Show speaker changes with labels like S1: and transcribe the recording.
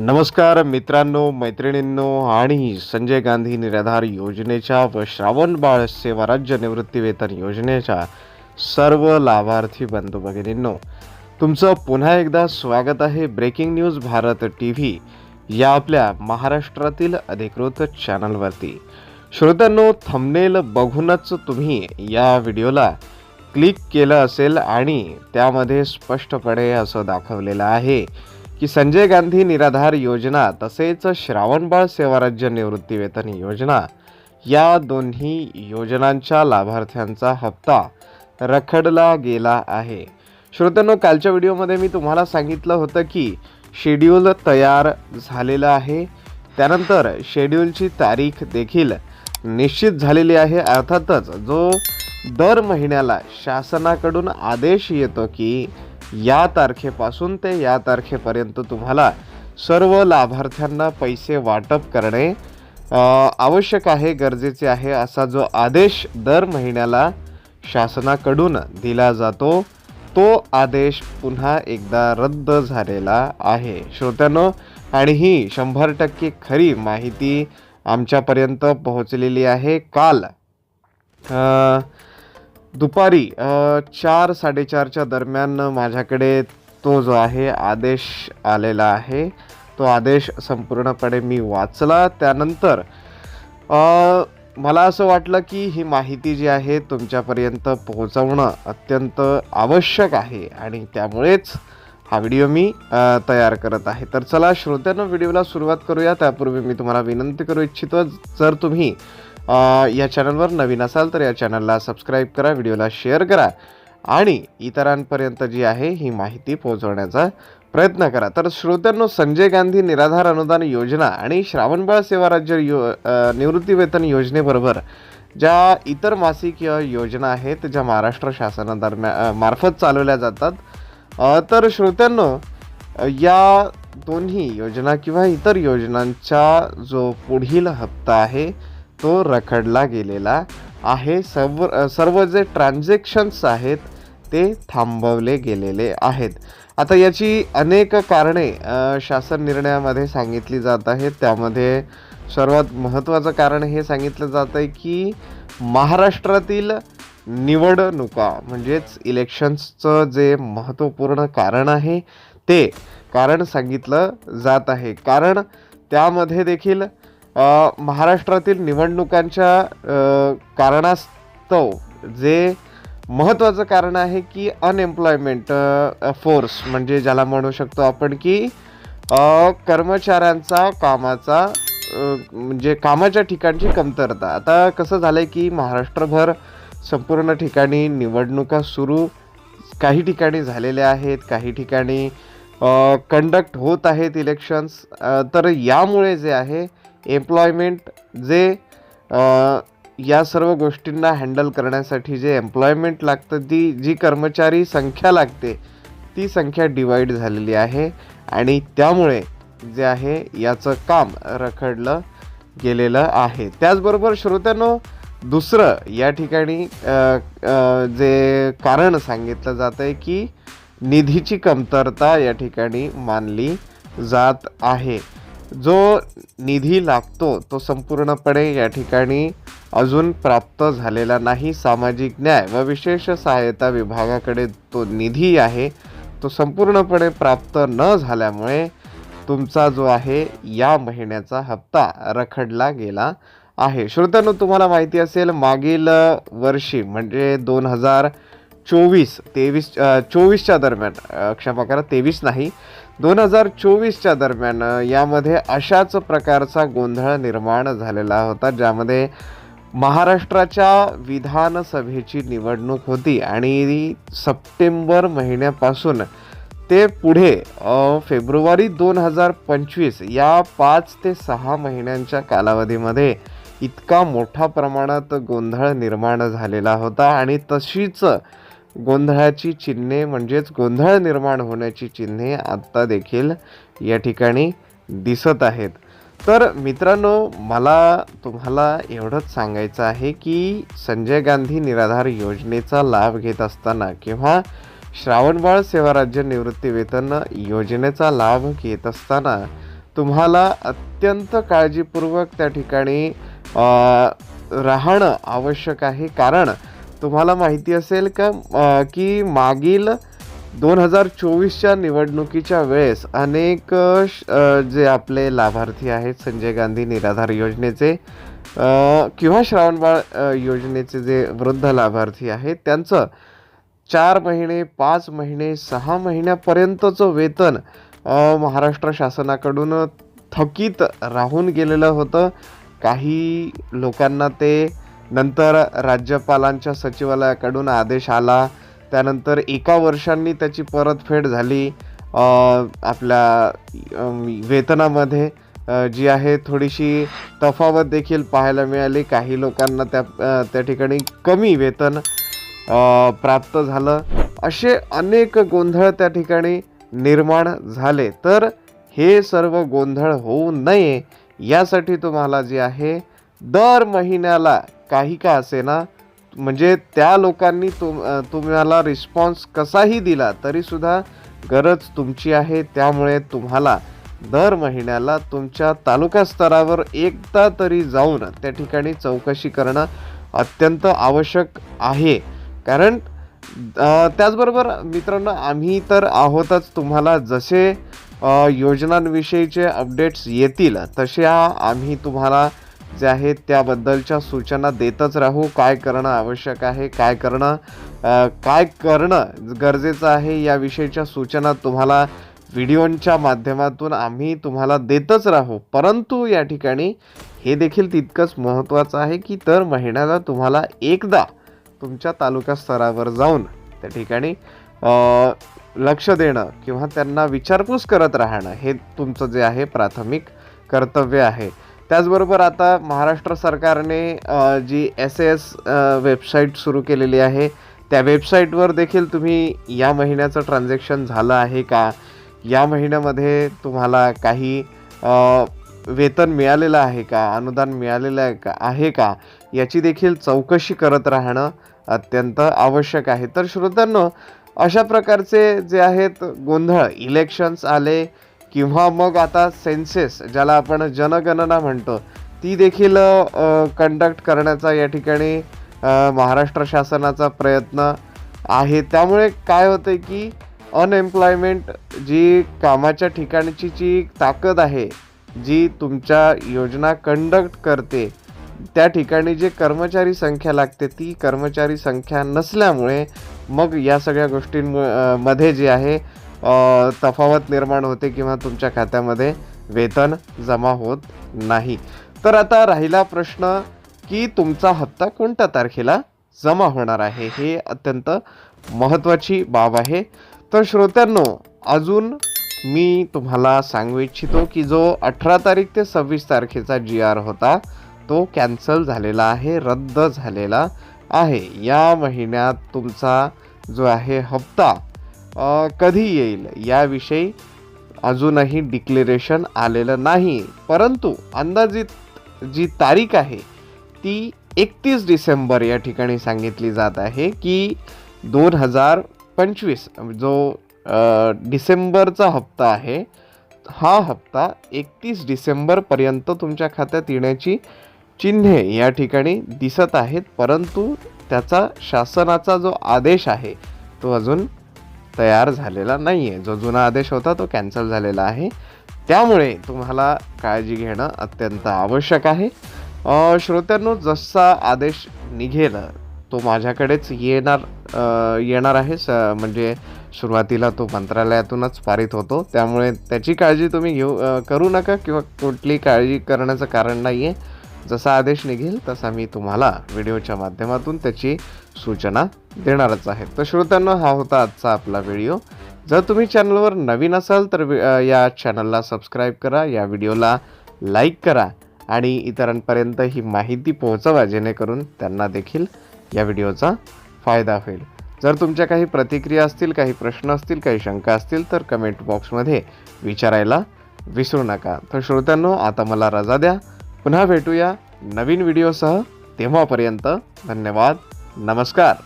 S1: नमस्कार मित्रांनो मैत्रिणींनो आणि संजय गांधी निराधार योजनेच्या व श्रावण बाळ सेवा राज्य निवृत्ती वेतन योजनेच्या सर्व लाभार्थी बंधू भगिनींनो तुमचं पुन्हा एकदा स्वागत आहे breaking news Bharat T V या आपल्या महाराष्ट्रातील अधिकृत चॅनलवरती. श्रोत्यांनो थंबनेल बघूनच तुम्ही या व्हिडिओला क्लिक केलं असेल आणि त्यामध्ये स्पष्टपणे असं दाखवलेलं आहे. की संजय गांधी निराधार योजना तसेच श्रावणबाळ सेवा राज्य निवृत्तीवेतन योजना या दोन्ही योजनांच्या लाभार्थ्यांचा हप्ता रखडला गेला आहे. श्रोत्यांनो कालच्या व्हिडिओमध्ये मी तुम्हाला सांगितलं होतं की शेड्यूल तयार झालेलं आहे. त्यानंतर शेड्यूलची तारीख देखील निश्चित झालेली आहे. अर्थातच जो दर महिन्याला शासनाकडून आदेश येतो की या तारखेपासून ते या तारखेपर्यंत तुम्हाला सर्व लाभार्थ्यांना पैसे वाटप करणे आवश्यक आहे गरजेचे आहे असा जो आदेश दर महिन्याला शासनाकडून दिला जातो तो आदेश पुन्हा एकदा रद्द झालेला आहे. श्रोत्यानो आणि ही शंभर टक्के खरी माहिती आमच्यापर्यंत पोहोचलेली आहे. काल आ, दुपारी चार साडेचारच्या दरम्यान माझ्याकडे तो जो आहे आदेश आलेला आहे. तो आदेश संपूर्णपणे मी वाचला. त्यानंतर मला असं वाटलं की ही माहिती जी आहे तुमच्यापर्यंत पोहोचवणं अत्यंत आवश्यक आहे आणि त्यामुळेच हा व्हिडिओ मी तयार करत आहे. तर चला श्रोत्यानं व्हिडिओला सुरुवात करूया. त्यापूर्वी मी तुम्हाला विनंती करू इच्छितो जर तुम्ही या चॅनलवर नवीन असाल तर या चॅनलला सबस्क्राईब करा व्हिडिओला शेअर करा आणि इतरांपर्यंत जी आहे ही माहिती पोहोचवण्याचा प्रयत्न करा. तर श्रोत्यांनो संजय गांधी निराधार अनुदान योजना आणि श्रावणबाळ सेवा राज्य यो निवृत्तीवेतन योजनेबरोबर ज्या इतर मासिक योजना आहेत ज्या महाराष्ट्र शासनादरम्यान मार्फत चालवल्या जातात तर श्रोत्यांनो या दोन्ही योजना किंवा इतर योजनांचा जो पुढील हप्ता आहे तो रखडला गेलेला आहे. सर्व सर्व जे ट्रान्झॅक्शन्स आहेत ते थांबवले गेलेले आहेत. आता याची अनेक कारणे शासन निर्णयामध्ये सांगितली जात आहेत. त्यामध्ये सर्वात महत्त्वाचं कारण हे सांगितलं जात आहे की महाराष्ट्रातील निवडणुका म्हणजेच इलेक्शन्सचं जे महत्त्वपूर्ण कारण आहे ते कारण सांगितलं जात आहे. कारण त्यामध्ये देखील महाराष्ट्रातील निवडणुकांच्या कारणास्तव जे महत्त्वाचं कारण आहे की अनएम्प्लॉयमेंट फोर्स म्हणजे ज्याला म्हणू शकतो आपण की कर्मचाऱ्यांचा कामाचा म्हणजे कामाच्या ठिकाणची कमतरता. आता कसं झालं आहे की महाराष्ट्रभर संपूर्ण ठिकाणी निवडणुका सुरू काही ठिकाणी झालेल्या आहेत काही ठिकाणी कंडक्ट होत आहेत इलेक्शन्स तर यामुळे जे आहे एम्प्लॉयमेंट जे या सर्व गोष्टींना हँडल करण्यासाठी जे एम्प्लॉयमेंट लागतं ती जी कर्मचारी संख्या लागते ती संख्या डिवाईड झालेली आहे आणि त्यामुळे जे आहे याचं काम रखडलं गेलेलं आहे. त्याचबरोबर श्रोत्यांनो दुसरं या ठिकाणी जे कारण सांगितलं जातं आहे की निधीची कमतरता या ठिकाणी मानली जात आहे. जो निधी लागतो तो संपूर्णपणे या ठिकाणी अजून प्राप्त झालेला नाही. सामाजिक न्याय व विशेष सहायता विभागाकडे तो निधी आहे. तो संपूर्णपणे प्राप्त न झाल्यामुळे तुमचा जो आहे या महिन्याचा हप्ता रखडला गेला आहे. श्रोत्यानो तुम्हाला माहिती असेल मागील वर्षी म्हणजे दोन हजार चोवीस तेवीस चोवीसच्या दरम्यान क्षमा करा तेवीस नाही दोन हजार चोवीसच्या दरम्यान यामध्ये अशाच प्रकारचा गोंधळ निर्माण झालेला होता ज्यामध्ये महाराष्ट्राच्या विधानसभेची निवडणूक होती आणि सप्टेंबर महिन्यापासून ते पुढे फेब्रुवारी दोन हजार पंचवीस या पाच ते सहा महिन्यांच्या कालावधीमध्ये इतका मोठ्या प्रमाणात गोंधळ निर्माण झालेला होता आणि तशीच गोंधळाची चिन्हे म्हणजेच गोंधळ निर्माण होण्याची चिन्हे आत्ता देखील या ठिकाणी दिसत आहेत. तर मित्रांनो मला तुम्हाला एवढंच सांगायचं आहे की संजय गांधी निराधार योजनेचा लाभ घेत असताना किंवा श्रावणबाळ सेवा राज्य निवृत्तीवेतन योजनेचा लाभ घेत असताना तुम्हाला अत्यंत काळजीपूर्वक त्या ठिकाणी राहणं आवश्यक आहे. कारण तुम्हाला माहिती असेल का की मागील दोन हजार चोवीसच्या निवडणुकीच्या वेळेस अनेक श- जे आपले लाभार्थी आहेत संजय गांधी निराधार योजनेचे किंवा श्रावणबाळ योजनेचे जे वृद्ध लाभार्थी आहेत त्यांचं चार महिने पाच महिने सहा महिन्यापर्यंतचं वेतन महाराष्ट्र शासनाकडून थकीत राहून गेलेलं होतं. काही लोकांना ते नंतर राज्यपालांच्या सचिवालयाकडून आदेश आला. त्यानंतर एका वर्षांनी त्याची परतफेड झाली. आपल्या वेतनामध्ये जी आहे थोडीशी तफावत देखील पाहायला मिळाली. काही लोकांना त्या त्या ठिकाणी कमी वेतन प्राप्त झालं. असे अनेक गोंधळ त्या ठिकाणी निर्माण झाले. तर हे सर्व गोंधळ होऊ नये यासाठी तुम्हाला जे आहे दर महिन्याला काही का असेना म्हणजे त्या लोकांनी तुम तुम्हाला रिस्पॉन्स कसाही दिला तरीसुद्धा गरज तुमची आहे त्यामुळे तुम्हाला दर महिन्याला तुमच्या तालुका स्तरावर एकदा तरी जाऊन त्या ठिकाणी चौकशी करणं अत्यंत आवश्यक आहे. कारण त्याचबरोबर मित्रांनो आम्ही तर आहोतच तुम्हाला जसे योजनांविषयीचे अपडेट्स येतील तशा आम्ही तुम्हाला जे आहेत त्याबद्दलच्या सूचना देतच राहू. काय करणं आवश्यक आहे काय करणं काय करणं गरजेचं आहे याविषयीच्या सूचना तुम्हाला व्हिडिओच्या माध्यमातून आम्ही तुम्हाला देतच राहू. परंतु या ठिकाणी हे देखील तितकंच महत्त्वाचं आहे की तर महिन्याला तुम्हाला एकदा तुमच्या तालुका स्तरावर जाऊन त्या ठिकाणी लक्ष देणं किंवा त्यांना विचारपूस करत राहणं हे तुमचं जे आहे प्राथमिक कर्तव्य आहे. त्याचबरोबर आता महाराष्ट्र सरकारने जी एस एस वेबसाईट सुरू केलेली आहे त्या वेबसाईटवर देखील तुम्ही या महिन्याचं ट्रान्झॅक्शन झालं आहे का? या महिन्यामध्ये तुम्हाला काही वेतन मिळालेलं आहे का? अनुदान मिळालेलं आहे का? आहे का? याची देखील चौकशी करत राहणं अत्यंत आवश्यक आहे. तर श्रोत्यांनो अशा प्रकारचे जे आहेत गोंधळ इलेक्शन्स आले किंवा मग आता सेन्सेस ज्याला आपण जनगणना म्हणतो ती देखील कंडक्ट करण्याचा या ठिकाणी महाराष्ट्र शासनाचा प्रयत्न आहे. त्यामुळे काय होतं की अनएम्प्लॉयमेंट जी कामाच्या ठिकाणची जी ताकद आहे जी तुमच्या योजना कंडक्ट करते त्या ठिकाणी जे कर्मचारी संख्या लागते ती कर्मचारी संख्या नसल्यामुळे मग या सगळ्या गोष्टींमध्ये जे आहे तफावत निर्माण होते किंवा तुमच्या खात्यामध्ये वेतन जमा होत नाही. तर आता राहिला प्रश्न की तुमचा हप्ता कोणत्या तारखेला जमा होणार आहे? हे अत्यंत महत्त्वाची बाब आहे. तर श्रोत्यांनो अजून मी तुम्हाला सांगू इच्छितो की जो अठरा तारीख ते सव्वीस तारखेचा जी आर होता तो कॅन्सल झालेला आहे रद्द झालेला आहे. या महिन्यात तुमचा जो आहे हप्ता कधी येईल? याविषयी अजूनही डिक्लेरेशन आलेलं नाही. परंतु अंदाजित जी तारीख आहे ती एकतीस डिसेंबर या ठिकाणी सांगितली जात आहे की दोन हजार पंचवीस जो डिसेंबरचा हप्ता आहे हा हप्ता एकतीस डिसेंबरपर्यंत तुमच्या खात्यात येण्याची चिन्हे या ठिकाणी दिसत आहेत. परंतु त्याचा शासनाचा जो आदेश आहे तो अजून तयार झालेला नाही आहे जो जुना आदेश होता तो कॅन्सल झालेला आहे. त्यामुळे तुम्हाला काळजी घेणं अत्यंत आवश्यक आहे. श्रोत्यांनो जसा आदेश निघेल तो माझ्याकडेच येणार येणार आहे. स म्हणजे सुरुवातीला तो मंत्रालयातूनच पारित होतो. त्यामुळे त्याची काळजी तुम्ही घेऊ करू नका किंवा कुठली काळजी करण्याचं कारण नाही आहे जसा आदेश निघेल तसा मी तुम्हाला व्हिडिओच्या माध्यमातून त्याची सूचना देणारच आहे. तर श्रोत्यांनो हा होता आजचा आपला व्हिडिओ. जर तुम्ही चॅनलवर नवीन असाल तर वि- या चॅनलला सबस्क्राईब करा या व्हिडिओला लाईक करा आणि इतरांपर्यंत ही माहिती पोहोचवा जेणेकरून त्यांना देखील या व्हिडिओचा फायदा होईल. जर तुमच्या काही प्रतिक्रिया असतील काही प्रश्न असतील काही शंका असतील तर कमेंट बॉक्समध्ये विचारायला विसरू नका. तर श्रोत्यांनो आता मला रजा द्या. पुन्हा भेटूया नवीन व्हिडिओसह. तेव्हापर्यंत धन्यवाद. नमस्कार.